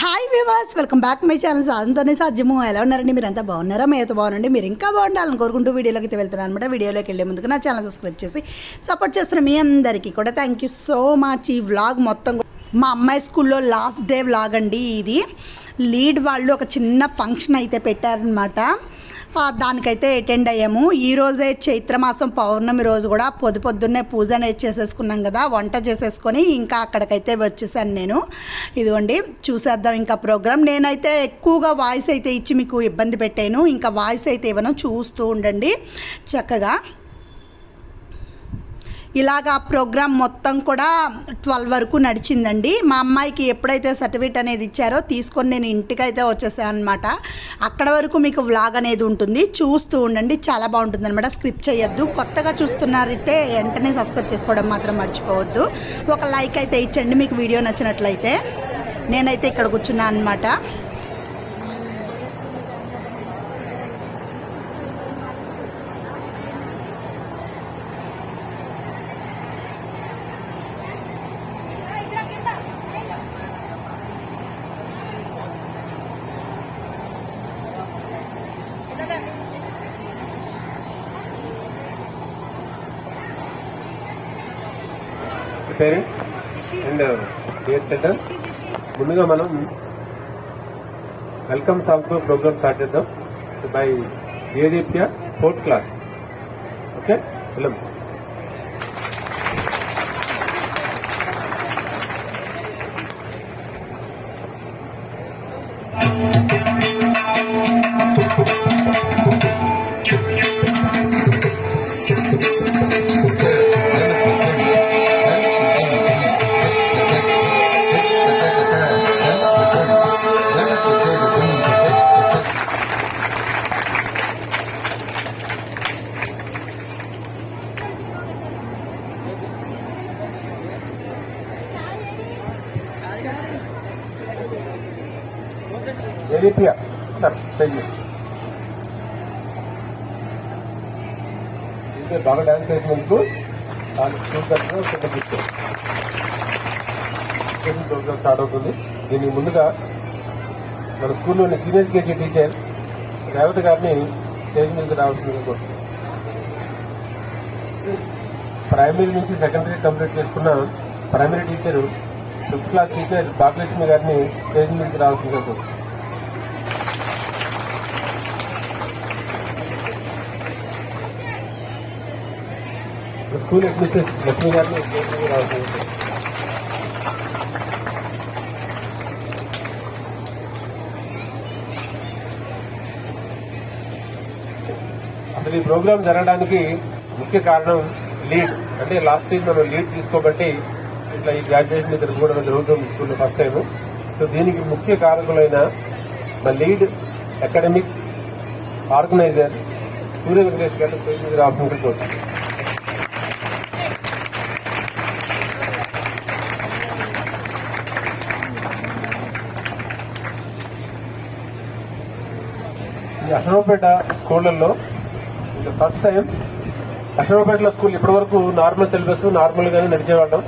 Hi viewers welcome back my channel సాధనతోనే సాధ్యము. ఎలా ఉన్నారండి? మీరు అంతా బాగున్నారా? మీతో బాగుండండి మీరు ఇంకా బాగుండాలని కోరుకుంటూ వీడియోలోకి అయితే వెళ్తున్నాను అనమాట వీడియోలోకి వెళ్ళే ముందుకు నా ఛానల్ సబ్స్క్రైబ్ చేసి సపోర్ట్ చేస్తున్న మీ అందరికీ కూడా థ్యాంక్ యూ సో మచ్ ఈ వ్లాగ్ మొత్తం మా అమ్మాయి స్కూల్లో లాస్ట్ డే వ్లాగ్ అండి ఇది. లీడ్ వాళ్ళు ఒక చిన్న ఫంక్షన్ అయితే పెట్టారనమాట దానికైతే అటెండ్ అయ్యాము. ఈరోజే చైత్రమాసం పౌర్ణమి రోజు కూడా పొద్దు పొద్దున్నే పూజ అనేది చేసేసుకున్నాం కదా వంట చేసేసుకొని ఇంకా అక్కడికైతే వచ్చేసాను నేను. ఇదిగోండి చూసేద్దాం ఇంకా ప్రోగ్రామ్. నేనైతే ఎక్కువగా వాయిస్ అయితే ఇచ్చి మీకు ఇబ్బంది పెట్టాను. ఇంకా వాయిస్ అయితే ఇవ్వను చూస్తూ ఉండండి. చక్కగా ఇలాగా ప్రోగ్రామ్ మొత్తం కూడా ట్వెల్వ్ వరకు నడిచిందండి. మా అమ్మాయికి ఎప్పుడైతే సర్టిఫికేట్ అనేది ఇచ్చారో తీసుకొని నేను ఇంటికి అయితే వచ్చేసాను అనమాట అక్కడ వరకు మీకు వ్లాగ్ అనేది ఉంటుంది. చూస్తూ ఉండండి. చాలా బాగుంటుంది అనమాట స్క్రిప్ట్ చేయొద్దు. కొత్తగా చూస్తున్నారైతే వెంటనే సబ్స్క్రైబ్ చేసుకోవడం మాత్రం మర్చిపోవద్దు. ఒక లైక్ అయితే ఇచ్చండి మీకు వీడియో నచ్చినట్లయితే నేనైతే ఇక్కడ కూర్చున్నాను అనమాట పేరెంట్స్ అండ్ డియర్ చిల్డ్రన్స్ ముందుగా మనం వెల్కమ్ సాంగ్ ప్రోగ్రామ్ స్టార్ట్ చేద్దాం. By Dedeepya fourth class okay film Dedeepya sir చెయ్యి ఇంకా బాగా డ్యాన్స్ చేసినందుకు స్కూల్ తరఫున ప్రోగ్రామ్ స్టార్ట్ అవుతుంది. దీనికి ముందుగా మన స్కూల్లోని సీనియర్ కేజీ టీచర్ రేవతి గారిని స్టేజ్ మీదకి రావాల్సిందిగా కోరుతున్నాను. ప్రైమరీ నుంచి సెకండరీ కంప్లీట్ చేసుకున్న primary teacher fifth class teacher Bhagyalakshmi గారిని స్టేజ్ మీదకి రావాల్సిందిగా కోరుతుంది స్కూల్ హెడ్ మిస్టర్స్ లక్ష్మి గారిని అసలు ఈ ప్రోగ్రాం జరగడానికి ముఖ్య కారణం లీడ్. అంటే లాస్ట్ ఇయర్ మనం లీడ్ తీసుకోబట్టి ఇట్లా ఈ గ్రాడ్యుయేషన్ ఇక్కడ కూడా జరుగుతుంది స్కూల్లో ఫస్ట్ టైం సో దీనికి ముఖ్య కారకులైన మా lead academic organiser Surya Venkatesh garu stage ఈ అశోకపేట స్కూళ్ళల్లో ఇది ఫస్ట్ టైం అశోకపేటలో స్కూల్ ఇప్పటి వరకు నార్మల్ సిలబస్ నార్మల్గానే నడిచేవాళ్ళం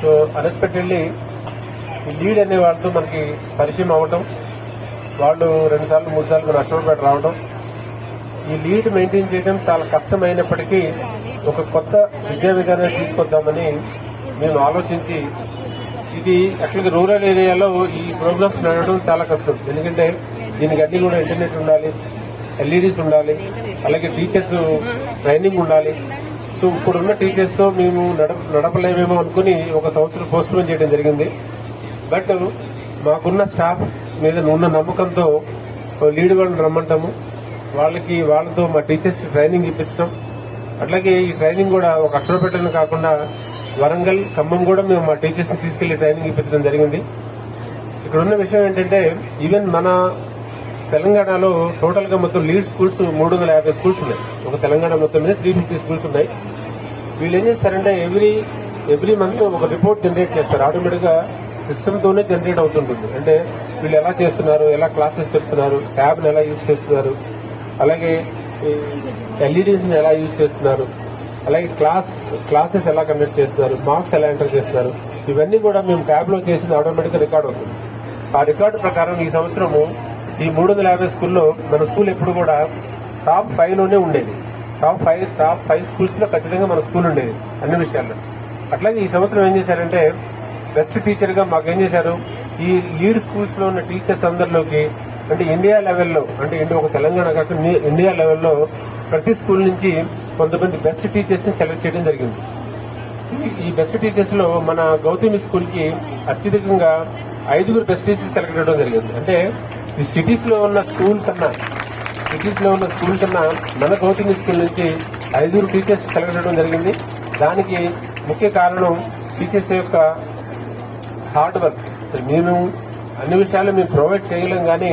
సో అన్ఎక్స్పెక్టెడ్లీ ఈ లీడ్ అనే వాళ్ళతో మనకి పరిచయం అవ్వటం వాళ్ళు రెండు సార్లు మూడు సార్లు మన అశోకపేట రావడం ఈ లీడ్ మెయింటైన్ చేయడం చాలా కష్టమైనప్పటికీ ఒక కొత్త విద్యా విధానాన్ని తీసుకొద్దామని మేము ఆలోచించి ఇది యాక్చువల్గా రూరల్ ఏరియాలో ఈ ప్రోగ్రామ్స్ నడవడం చాలా కష్టం. ఎందుకంటే దీనికి అన్ని కూడా ఇంటర్నెట్ ఉండాలి ఎల్ఈడీస్ ఉండాలి అలాగే టీచర్స్ ట్రైనింగ్ ఉండాలి. సో ఇప్పుడున్న టీచర్స్తో మేము నడప నడపలేమేమో అనుకుని ఒక సంవత్సరం పోస్ట్ పోన్ చేయడం జరిగింది. బట్ మాకున్న స్టాఫ్ మీద ఉన్న నమ్మకంతో లీడ్ వాళ్ళని రమ్మంటాము. వాళ్ళకి వాళ్ళతో మా టీచర్స్ ట్రైనింగ్ ఇప్పించడం అట్లాగే ఈ ట్రైనింగ్ కూడా ఒక అక్షరపేటలో కాకుండా వరంగల్ ఖమ్మం కూడా మేము మా టీచర్స్ని తీసుకెళ్ళి ట్రైనింగ్ ఇప్పించడం జరిగింది. ఇక్కడ ఉన్న విషయం ఏంటంటే ఈవెన్ మన తెలంగాణలో టోటల్గా మొత్తం లీడ్ స్కూల్స్ మూడు వందల యాభై స్కూల్స్ ఉన్నాయి. ఒక తెలంగాణ మొత్తం మీద త్రీ ఫిఫ్టీ స్కూల్స్ ఉన్నాయి. వీళ్ళు ఏం చేస్తారంటే ఎవ్రీ ఎవ్రీ మంత్ ఒక రిపోర్ట్ జనరేట్ చేస్తారు. ఆటోమేటిక్గా సిస్టమ్ తోనే జనరేట్ అవుతుంటుంది. అంటే వీళ్ళు ఎలా చేస్తున్నారు ఎలా క్లాసెస్ చెప్తున్నారు ట్యాబ్ని ఎలా యూజ్ చేస్తున్నారు అలాగే ఎల్ఈడీస్ ఎలా యూజ్ చేస్తున్నారు అలాగే క్లాస్ క్లాసెస్ ఎలా కండక్ట్ చేస్తున్నారు మార్క్స్ ఎలా ఎంటర్ చేస్తున్నారు ఇవన్నీ కూడా మేము ట్యాబ్లో చేసింది ఆటోమేటిక్గా రికార్డ్ అవుతుంది. ఆ రికార్డు ప్రకారం ఈ సంవత్సరము ఈ మూడు వందల యాభై స్కూల్లో మన స్కూల్ ఎప్పుడు కూడా టాప్ ఫైవ్లోనే ఉండేది. టాప్ ఫైవ్ టాప్ ఫైవ్ స్కూల్స్లో ఖచ్చితంగా మన స్కూల్ ఉండేది అన్ని విషయాల్లో. అట్లాగే ఈ సంవత్సరం ఏం చేశారంటే బెస్ట్ టీచర్గా మాకేం చేశారు? ఈ లీడ్ స్కూల్స్లో ఉన్న టీచర్స్ అందరిలోకి అంటే ఇండియా లెవెల్లో అంటే ఇండియా ఒక తెలంగాణ కాకుండా ఇండియా లెవెల్లో ప్రతి స్కూల్ నుంచి కొంతమంది బెస్ట్ టీచర్స్ని సెలెక్ట్ చేయడం జరిగింది. ఈ- ఈ బెస్ట్ టీచర్స్లో మన గౌతమి స్కూల్కి అత్యధికంగా ఐదుగురు బెస్ట్ టీచర్స్ సెలెక్ట్ అవ్వడం జరిగింది. అంటే ఈ సిటీస్లో ఉన్న స్కూల్ కన్నా సిటీస్లో ఉన్న స్కూల్ కన్నా మన కోచింగ్ స్కూల్ నుంచి ఐదుగురు టీచర్స్ కలగడం జరిగింది. దానికి ముఖ్య కారణం టీచర్స్ యొక్క హార్డ్ వర్క్ నేను అన్ని విషయాలు మేము ప్రొవైడ్ చేయలేం కానీ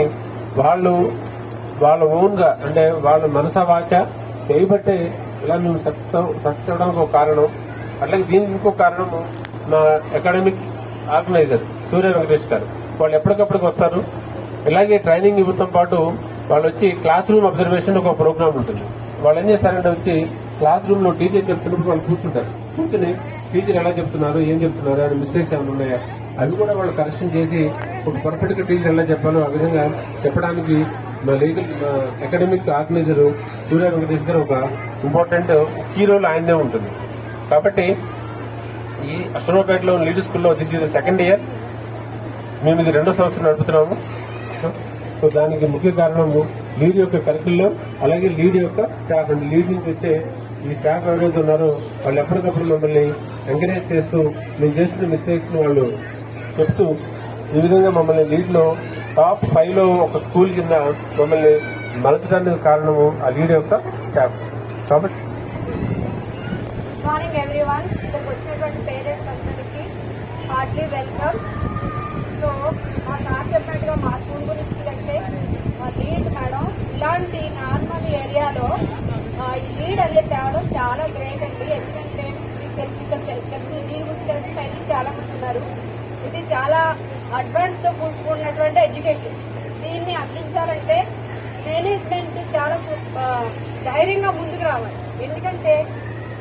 వాళ్ళు వాళ్ళ ఓన్గా అంటే వాళ్ళ మనస వాచ చేయబట్టే ఇలా మేము సక్సెస్ సక్సెస్ అవడానికి ఒక కారణం. అట్లాగే దీనికి ఇంకో కారణం మా అకాడమిక్ ఆర్గనైజర్ సూర్య వెంకటేష్ గారు. వాళ్ళు ఎప్పటికప్పటికి వస్తారు. ఇలాగే ట్రైనింగ్ ఇవ్వడంతో పాటు వాళ్ళు వచ్చి క్లాస్ రూమ్ అబ్జర్వేషన్ ఒక ప్రోగ్రామ్ ఉంటుంది. వాళ్ళు ఏం చేస్తారంటే వచ్చి క్లాస్ రూమ్లో టీచర్ చెప్తున్నప్పుడు వాళ్ళు కూర్చుంటారు. కూర్చుని టీచర్ ఎలా చెప్తున్నారు ఏం చెప్తున్నారు అని మిస్టేక్స్ ఏమైనా ఉన్నాయా? అవి కూడా వాళ్ళు కరెక్షన్ చేసి ఒక పర్ఫెక్ట్గా టీచర్ ఎలా చెప్పాలో ఆ విధంగా చెప్పడానికి మా legal academic organiser Surya Venkatesh garu ఒక ఇంపార్టెంట్ కీ రోల్ ఆయనదే ఉంటుంది. కాబట్టి ఈ అశ్వరావుపేటలో లీడర్ స్కూల్లో దిస్ ఇస్ సెకండ్ ఇయర్ మేము ఇది రెండో సంవత్సరం నడుపుతున్నాము. సో- సో దానికి ముఖ్య కారణము లీడ్ యొక్క కరికులం అలాగే లీడ్ యొక్క స్టాఫ్ అండి లీడ్ నుంచి వచ్చే ఈ స్టాఫ్ ఎవరైతే ఉన్నారో వాళ్ళు ఎప్పటికప్పుడు మమ్మల్ని ఎంకరేజ్ చేస్తూ మేము చేస్తున్న మిస్టేక్స్ వాళ్ళు చెప్తూ ఈ విధంగా మమ్మల్ని లీడ్లో టాప్ ఫైవ్లో ఒక స్కూల్ కింద మమ్మల్ని మలచడానికి కారణము ఆ లీడ్ యొక్క స్టాఫ్ కాబట్టి మార్నింగ్ ఎవ్రీవన్ ఇక్కడికి వచ్చినటువంటి పేరెంట్స్ అందరికీ హార్ట్లీ వెల్కమ్ సో మా సార్ చెప్పినట్టుగా మా స్కూల్ గురించి అంటే మా లీడ్ మేడం ఇలాంటి నార్మల్ ఏరియాలో ఈ లీడ్ అనేది తేవడం చాలా గ్రేట్ అండి. ఎందుకంటే మీకు తెలిసి ఇక్కడ తెలిసి దీని గురించి తెలిసి పేరెంట్స్ చాలా మంది ఉన్నారు. ఇది చాలా అడ్వాన్స్తో కూడుకున్నటువంటి ఎడ్యుకేషన్ దీన్ని అందించాలంటే మేనేజ్మెంట్ చాలా ధైర్యంగా ముందుకు రావాలి. ఎందుకంటే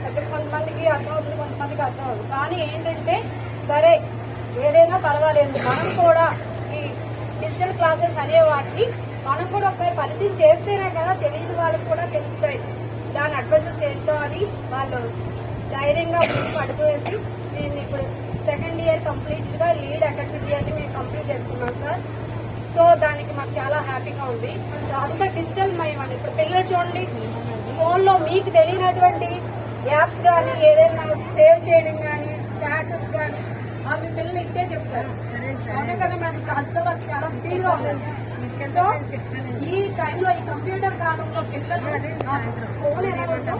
అక్కడ కొంతమందికి అర్థం అవుతుంది కొంతమందికి అర్థం అవుతుంది కానీ ఏంటంటే సరే ఏదైనా పర్వాలేదు. మనం కూడా ఈ డిజిటల్ క్లాసెస్ అనే వాటిని మనం కూడా ఒకసారి పరిచయం చేస్తేనే కదా తెలియని వాళ్ళకి కూడా తెలుస్తాయి. దాని అడ్వాంటేజ్ ఏంటో అని వాళ్ళు ధైర్యంగా ముందుకు వేసి నేను ఇప్పుడు సెకండ్ ఇయర్ కంప్లీట్గా లీడ్ అకాడమిక్ ఇయర్ మేము కంప్లీట్ చేసుకున్నాం సార్. సో దానికి మాకు చాలా హ్యాపీగా ఉంది. అంతా డిజిటల్ మయం అండి. ఇప్పుడు పిల్లలు చూడండి ఫోన్లో మీకు తెలియనటువంటి యాప్స్ కానీ ఏదైనా సేవ్ చేయడం కానీ స్టాటస్ కానీ ఇట్టే కదా చాలా స్పీడ్గా ఉంటుంది సో ఈ టైంలో ఈ కంప్యూటర్ కాలంలో పిల్లలు ఫోన్ ఎలా ఉంటాం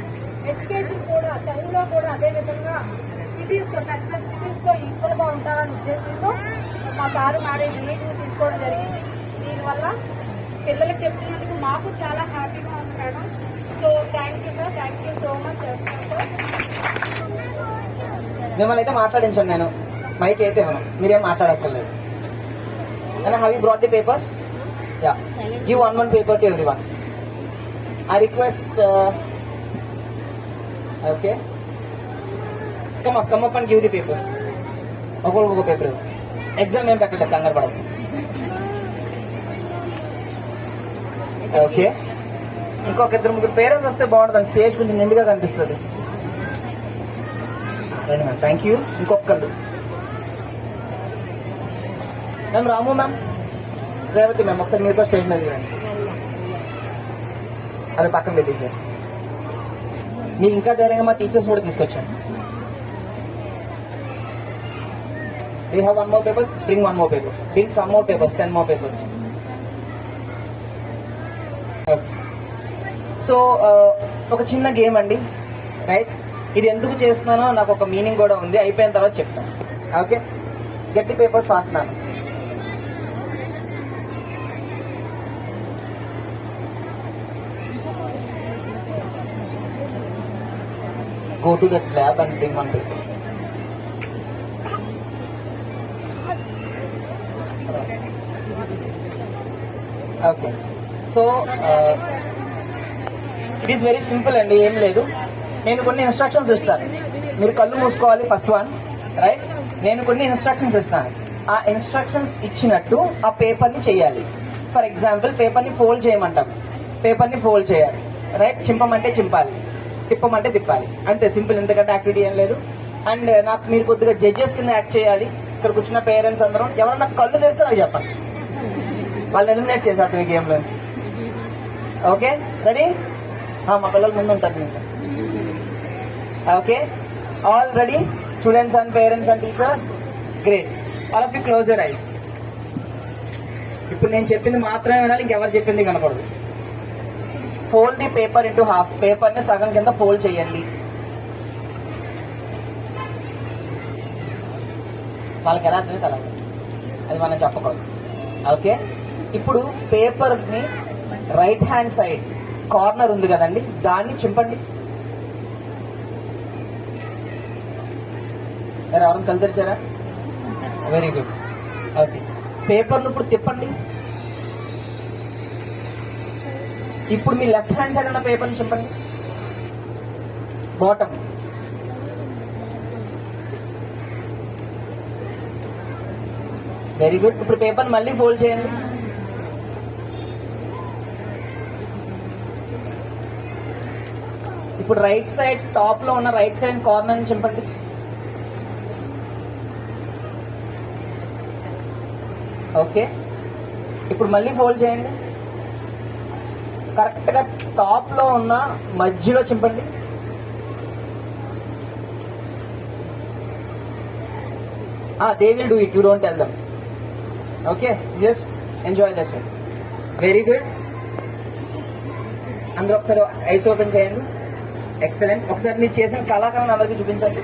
ఎడ్యుకేషన్ కూడా చదువులో కూడా అదే విధంగా సిటీస్తో పెద్ద పెద్ద సిటీస్తో ఈక్వల్గా ఉంటారని ఉద్దేశంతో మా సారు మాడే మీటింగ్ తీసుకోవడం జరిగింది దీనివల్ల పిల్లలకు చెప్తున్నందుకు మాకు చాలా హ్యాపీగా ఉంది madam so thank you sir thank you so much మిమ్మల్ని అయితే మాట్లాడించాను నేను. మైక్ అయితే ఇవ్వను మీరేం మాట్లాడక్కర్లేదు. And have you brought the papers yeah give one one paper to every one I request okay come up come up and give the papers ఒక్కొక్క ఒక paper exam ఏం పెట్టలేదు కంగారు పడదు ఓకే ఇంకొక ఇద్దరు ముగ్గురు పేరెంట్స్ వస్తే బాగుంటుంది స్టేజ్ కొంచెం నిండుగా కనిపిస్తుంది. రండి మ్యామ్ థ్యాంక్ యూ ఇంకొకళ్ళు. Ma'am Ramu ma'am. Revathi ma'am ఒకసారి మీరు కూడా స్టేజ్ మీద అది పక్కన పెట్టేసారు మీకు ఇంకా ధైర్యంగా మా టీచర్స్ కూడా తీసుకొచ్చాను we have one more paper bring one more paper bring some more papers ten more papers so ఒక చిన్న గేమ్ అండి. రైట్ ఇది ఎందుకు చేస్తున్నానో నాకు ఒక మీనింగ్ కూడా ఉంది. అయిపోయిన తర్వాత చెప్తాను. ఓకే గట్టి papers fast go to that lab and bring one paper. Okay so it is very simple అండి ఏం లేదు. నేను కొన్ని ఇన్స్ట్రక్షన్స్ ఇస్తాను. మీరు కళ్ళు మూసుకోవాలి ఫస్ట్ వన్ రైట్ నేను కొన్ని ఇన్స్ట్రక్షన్స్ ఇస్తాను. ఆ ఇన్స్ట్రక్షన్స్ ఇచ్చినట్టు ఆ పేపర్ని చేయాలి ఫర్ ఎగ్జాంపుల్ పేపర్ని ఫోల్డ్ చేయమంటాం. పేపర్ని ఫోల్డ్ చేయాలి. రైట్ చింపమంటే చింపాలి. తిప్పమంటే తిప్పాలి. అంతే సింపుల్. ఎందుకంటే యాక్టివిటీ ఏం లేదు. అండ్ నాకు మీరు కొద్దిగా జడ్జెస్ కింద యాక్ట్ చేయాలి. ఇక్కడ కూర్చున్న పేరెంట్స్ అందరం. ఎవరన్నా కళ్ళు చేస్తే నాకు చెప్పండి. వాళ్ళు ఎలిమినేట్ చేశారు మీ గేమ్లో ఓకే? రెడీ మా పిల్లలు ముందు ఉంటారు మీకు okay? All ready students and parents and teachers great all of you close your eyes ఇప్పుడు నేను చెప్పింది మాత్రమే వినాలి ఇంకెవరు చెప్పింది కనపడదు fold the paper into half పేపర్ని సగం కింద ఫోల్డ్ చేయండి. వాళ్ళకి ఎలా అర్థమైతే అలా అది మనం చెప్పకూడదు. ఓకే? ఇప్పుడు పేపర్ని రైట్ హ్యాండ్ సైడ్ కార్నర్ ఉంది కదండి దాన్ని చింపండి. ఎవరైనా కళ్ళు తెరిచారా? వెరీ గుడ్ ఓకే పేపర్ను ఇప్పుడు తిప్పండి. ఇప్పుడు మీ లెఫ్ట్ హ్యాండ్ సైడ్ ఉన్న పేపర్ని చింపండి బాటమ్ వెరీ గుడ్ ఇప్పుడు పేపర్ మళ్ళీ ఫోల్డ్ చేయండి. ఇప్పుడు రైట్ సైడ్ టాప్లో ఉన్న రైట్ సైడ్ కార్నర్ని చింపండి ఓకే ఇప్పుడు మళ్ళీ ఫోల్డ్ చేయండి. కరెక్ట్గా టాప్లో ఉన్న మధ్యలో చింపండి. They will do it you don't tell them okay just enjoy that very good అందరూ ఒకసారి ఐస్ ఓపెన్ చేయండి. ఎక్సలెంట్ ఒకసారి మీరు చేసిన కళాకారులను అందరికీ చూపించండి.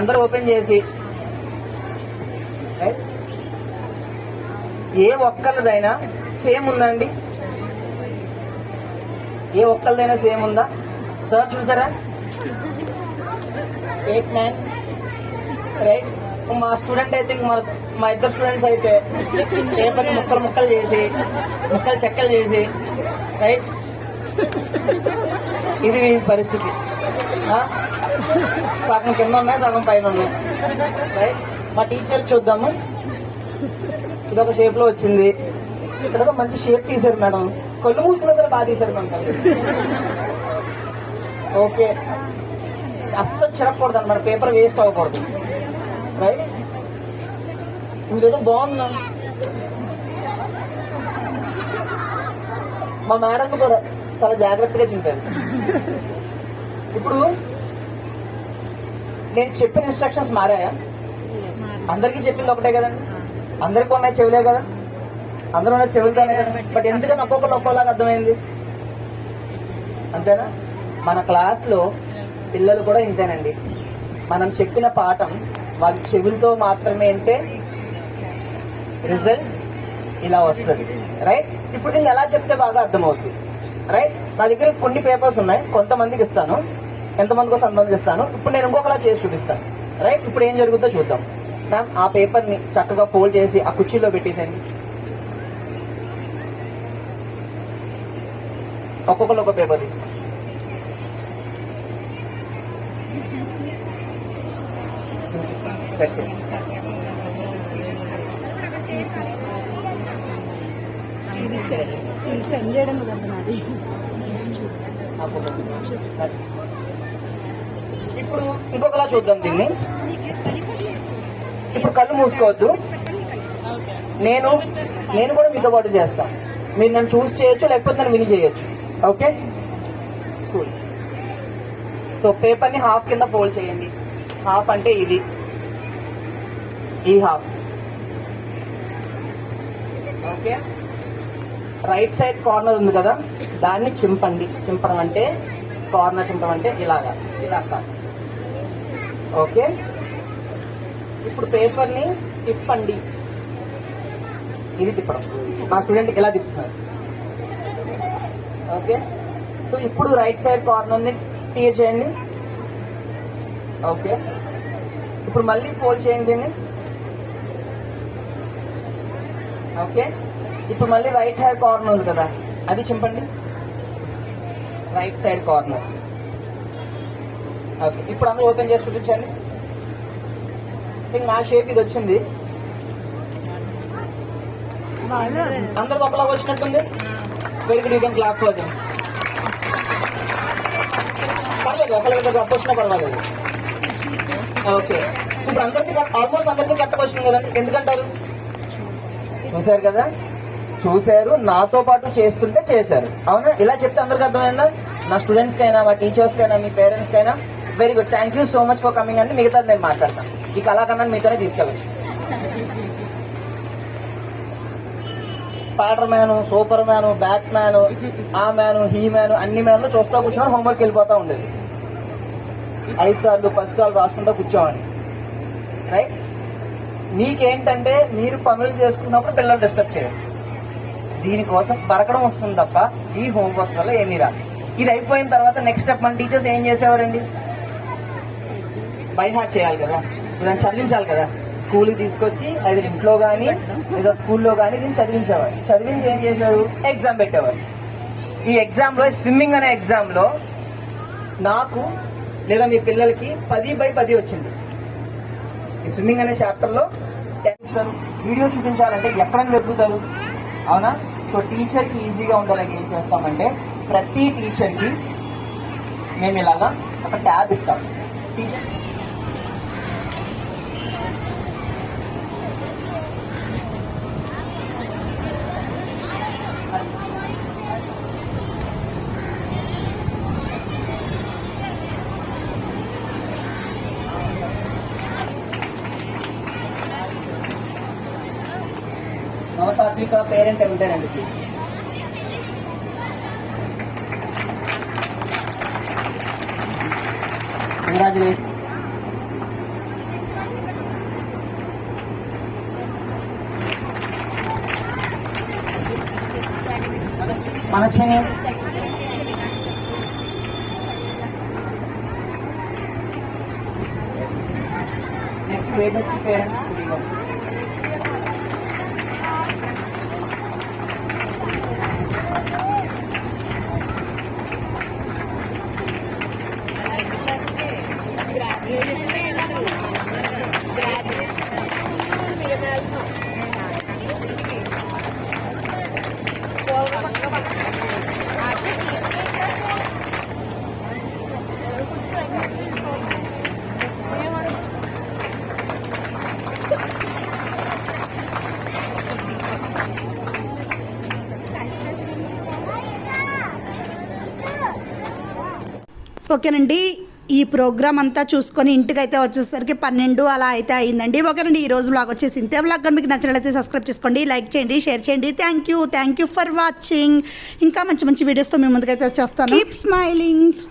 అందరూ ఓపెన్ చేసి. రైట్ ఏ ఒక్కరిదైనా సేమ్ ఉందండి? ఏ ఒక్కరిదైనా సేమ్ ఉందా? సార్ చూసారా? ఎయిట్ నైన్ రైట్ మా స్టూడెంట్ అయితే ఇంక మన మా ఇద్దరు స్టూడెంట్స్ అయితే పేపర్ ముక్కలు ముక్కలు చేసి ముక్కలు చెక్కలు చేసి రైట్ ఇది మీ పరిస్థితి? సగం కింద ఉన్నాయి సగం పైన ఉన్నాయి. రైట్ మా టీచర్ చూద్దాము. ఇది ఒక షేప్లో వచ్చింది. ఇక్కడ ఒక మంచి షేప్ తీశారు మేడం. కళ్ళు మూసుకున్న సరే బాగా తీశారు మేడం ఓకే. అస్సలు చిరగకూడదు అనమాట పేపర్ వేస్ట్ అవ్వకూడదు. రైట్? మీరేదో బాగున్నా. మా మేడం కూడా చాలా జాగ్రత్తగా చింపారు ఇప్పుడు నేను చెప్పిన ఇన్స్ట్రక్షన్స్ మారాయా. అందరికీ చెప్పింది ఒకటే కదండి. అందరికీ ఉన్నాయి చెవులే కదా? అందరూ ఉన్నాయి చెవులతోనే కదా? బట్ ఎందుకని ఒక్కొక్కరు ఒక్కోలాగా అర్థమైంది. అంతేనా? మన క్లాస్లో పిల్లలు కూడా ఇంతేనండి. మనం చెప్పిన పాఠం వాళ్ళ చెవులతో మాత్రమే అంటే రిజల్ట్ ఇలా వస్తుంది. రైట్ ఇప్పుడు దీన్ని ఎలా చెప్తే బాగా అర్థమవుతుంది రైట్ నా దగ్గర కొన్ని పేపర్స్ ఉన్నాయి. కొంతమందికి ఇస్తాను. ఎంతమందికో కోసం ఇస్తాను. ఇప్పుడు నేను ఇంకొకలా చేసి చూపిస్తాను. రైట్ ఇప్పుడు ఏం జరుగుతుందో చూద్దాం. మ్యామ్ ఆ పేపర్ని చక్కగా ఫోల్డ్ చేసి ఆ కుర్చీలో పెట్టేసేయండి ఒక్కొక్కరు ఒక పేపర్ తీసుకోండి. ఇది సెండ్ చేయడం సరే. ఇప్పుడు ఇంకొకలా చూద్దాం దీన్ని. ఇప్పుడు కళ్ళు మూసుకోవద్దు. నేను నేను కూడా మీతో పాటు చేస్తాను మీరు నన్ను చూస్ చేయొచ్చు లేకపోతే నన్ను విని చేయొచ్చు. ఓకే? కూల్ సో పేపర్ని హాఫ్ కింద ఫోల్డ్ చేయండి. హాఫ్ అంటే ఇది. ఈ half okay right side corner ఉంది కదా దాన్ని చింపండి. చింపడం అంటే కార్నర్ చింపడం అంటే ఇలాగా. ఇలా కాదు ఓకే ఇప్పుడు పేపర్ని తిప్పండి. ఇది తిప్పడం. మా స్టూడెంట్ ఎలా తిప్పుతున్నారు ఓకే? సో ఇప్పుడు రైట్ సైడ్ కార్నర్ని క్లియర్ చేయండి. ఓకే? ఇప్పుడు మళ్ళీ ఫోల్డ్ చేయండి దీన్ని. ఓకే? ఇప్పుడు మళ్ళీ రైట్ హ్యాండ్ కార్నర్ ఉంది కదా అది చింపండి. Right side corner okay? ఇప్పుడు అందరూ ఓపెన్ చేసి చూపించండి. Think నా షేప్ ఇది వచ్చింది. అందరికి ఒకలాగా వచ్చినట్టుంది very good you can clap for them పర్లేదు ఒకళ్ళకి గొప్ప వచ్చినా పర్వాలేదు. ఓకే ఇప్పుడు అందరికీ ఆల్మోస్ట్ అందరికీ కరెక్ట్గా వచ్చింది కదండి. ఎందుకంటారు? చూశారు కదా? చూశారు నాతో పాటు చేస్తుంటే చేశారు. అవునా? ఇలా చెప్తే అందరికి అర్థమైందా? నా స్టూడెంట్స్ కైనా మా టీచర్స్ కైనా మీ పేరెంట్స్ కైనా very good thank you so much for coming అండి మిగతాది నేను మాట్లాడతాను. ఈ కళాఖండాన్ని మీతోనే తీసుకెళ్ళచ్చు. Spider Man Superman Batman ఆ మ్యాన్ హీ మ్యాన్ అన్ని మ్యాన్లు చూస్తా కూర్చోమని హోంవర్క్ వెళ్ళిపోతా ఉండేది. ఐదు సార్లు పది సార్లు రాసుకుంటా కూర్చోమని రైట్ మీకేంటంటే మీరు పనులు చేసుకున్నప్పుడు పిల్లలు డిస్టర్బ్ చేయండి దీనికోసం బరకడం వస్తుంది తప్ప ఈ హోంవర్క్స్ వల్ల ఏమీ రాదు. ఇది అయిపోయిన తర్వాత నెక్స్ట్ స్టెప్ మన టీచర్స్ ఏం చేసేవారండి? బై హార్ట్ చేయాలి కదా. దాన్ని చదివించాలి కదా. స్కూల్కి తీసుకొచ్చి అది ఇంట్లో కానీ లేదా స్కూల్లో కానీ దీన్ని చదివించేవారు చదివించి ఏం చేశాడు ఎగ్జామ్ పెట్టేవారు ఈ ఎగ్జామ్లో స్విమ్మింగ్ అనే ఎగ్జామ్లో నాకు లేదా మీ పిల్లలకి పది బై పది వచ్చింది. ఈ స్విమ్మింగ్ అనే చాప్టర్లో ఇస్తారు వీడియో చూపించాలంటే ఎక్కడైనా వెతుకుతారు అవునా? సో టీచర్కి ఈజీగా ఉండేలాగా ఏం చేస్తామంటే ప్రతి టీచర్కి మేము ఇలాగా ఒక ట్యాబ్ ఇస్తాం. టీచర్ నవసాత్విక పేరెంట్ ఉంటారండి please congratulation Manaswini next parents parents ఓకేనండి. ఈ ప్రోగ్రామ్ అంతా చూసుకొని ఇంటికైతే వచ్చేసరికి పన్నెండు అలా అయితే అయిందండి. ఓకేనండి ఈ రోజు బ్లాగ్ వచ్చేసి ఇంతే. బ్లాగ్ మీకు నచ్చినట్లయితే సబ్స్క్రైబ్ చేసుకోండి లైక్ చేయండి షేర్ చేయండి. Thank you thank you for watching ఇంకా మంచి మంచి వీడియోస్తో మీ ముందుకైతే వచ్చేస్తాను. Keep smiling